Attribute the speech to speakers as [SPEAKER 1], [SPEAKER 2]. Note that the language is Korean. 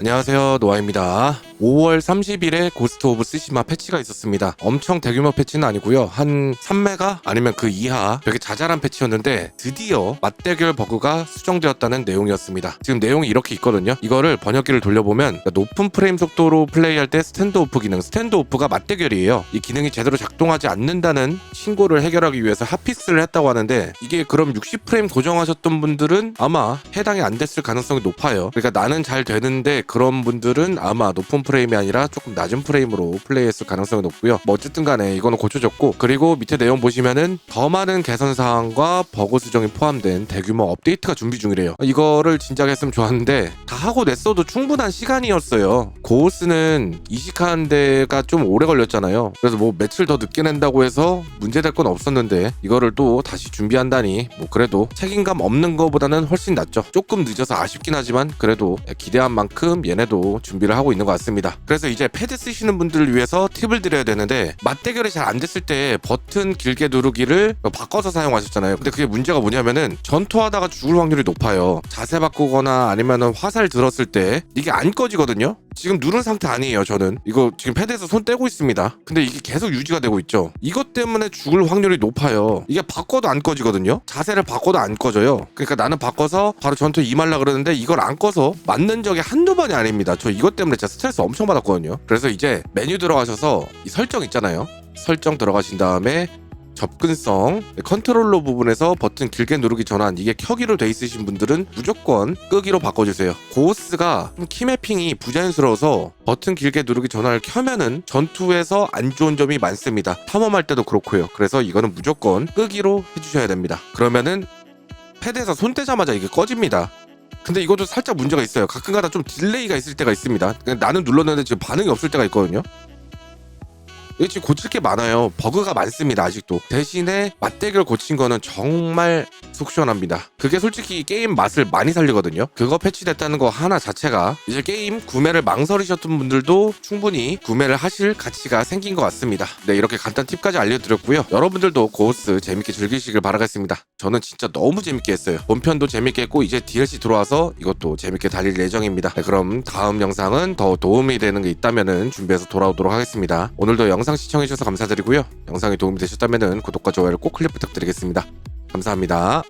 [SPEAKER 1] 안녕하세요. 노아입니다 5월 30일에 고스트 오브 스시마 패치가 있었습니다. 엄청 대규모 패치는 아니고요. 한 3메가 아니면 그 이하 되게 자잘한 패치였는데 드디어 맞대결 버그가 수정되었다는 내용이었습니다. 지금 내용이 이렇게 있거든요. 이거를 번역기를 돌려보면 높은 프레임 속도로 플레이할 때 스탠드 오프 기능 스탠드 오프가 맞대결이에요. 이 기능이 제대로 작동하지 않는다는 신고를 해결하기 위해서 핫픽스를 했다고 하는데 이게 그럼 60프레임 고정하셨던 분들은 아마 해당이 안 됐을 가능성이 높아요. 그러니까 나는 잘 되는데 그런 분들은 아마 높은 프레임이 아니라 조금 낮은 프레임으로 플레이했을 가능성이 높고요. 뭐 어쨌든 간에 이거는 고쳐졌고 그리고 밑에 내용 보시면은 더 많은 개선 사항과 버그 수정이 포함된 대규모 업데이트가 준비 중이래요. 이거를 진작 했으면 좋았는데 다 하고 냈어도 충분한 시간이었어요. 고스는 이식하는 데가 좀 오래 걸렸잖아요. 그래서 뭐 며칠 더 늦게 낸다고 해서 문제될 건 없었는데 이거를 또 다시 준비한다니 뭐 그래도 책임감 없는 거보다는 훨씬 낫죠. 조금 늦어서 아쉽긴 하지만 그래도 기대한 만큼 얘네도 준비를 하고 있는 것 같습니다. 그래서 이제 패드 쓰시는 분들을 위해서 팁을 드려야 되는데 맞대결이 잘 안 됐을 때 버튼 길게 누르기를 바꿔서 사용하셨잖아요. 근데 그게 문제가 뭐냐면은 전투하다가 죽을 확률이 높아요. 자세 바꾸거나 아니면은 화살 들었을 때 이게 안 꺼지거든요. 지금 누른 상태 아니에요, 저는. 이거 지금 패드에서 손 떼고 있습니다. 근데 이게 계속 유지가 되고 있죠. 이것 때문에 죽을 확률이 높아요. 이게 바꿔도 안 꺼지거든요. 자세를 바꿔도 안 꺼져요. 그러니까 나는 바꿔서 바로 전투 임하려 그러는데 이걸 안 꺼서 맞는 적이 한두 번이 아닙니다. 저 이것 때문에 진짜 스트레스 엄청 받았거든요. 그래서 이제 메뉴 들어가셔서 이 설정 있잖아요. 설정 들어가신 다음에 접근성 컨트롤러 부분에서 버튼 길게 누르기 전환 이게 켜기로 돼 있으신 분들은 무조건 끄기로 바꿔주세요. 고스가 키매핑이 부자연스러워서 버튼 길게 누르기 전환을 켜면은 전투에서 안 좋은 점이 많습니다. 탐험할 때도 그렇고요. 그래서 이거는 무조건 끄기로 해주셔야 됩니다. 그러면은 패드에서 손 떼자마자 이게 꺼집니다. 근데 이것도 살짝 문제가 있어요. 가끔가다 좀 딜레이가 있을 때가 있습니다. 나는 눌렀는데 지금 반응이 없을 때가 있거든요 지금 고칠 게 많아요. 버그가 많습니다, 아직도. 대신에 맞대결 고친 거는 정말 속 시원합니다. 그게 솔직히 게임 맛을 많이 살리거든요. 그거 패치됐다는 거 하나 자체가 이제 게임 구매를 망설이셨던 분들도 충분히 구매를 하실 가치가 생긴 것 같습니다. 네, 이렇게 간단 팁까지 알려드렸고요. 여러분들도 고스 재밌게 즐기시길 바라겠습니다. 저는 진짜 너무 재밌게 했어요. 본편도 재밌게 했고 이제 DLC 들어와서 이것도 재밌게 달릴 예정입니다. 네, 그럼 다음 영상은 더 도움이 되는 게 있다면은 준비해서 돌아오도록 하겠습니다. 오늘도 영상 시청해주셔서 감사드리고요. 영상이 도움이 되셨다면은 구독과 좋아요를 꼭 클릭 부탁드리겠습니다. 감사합니다.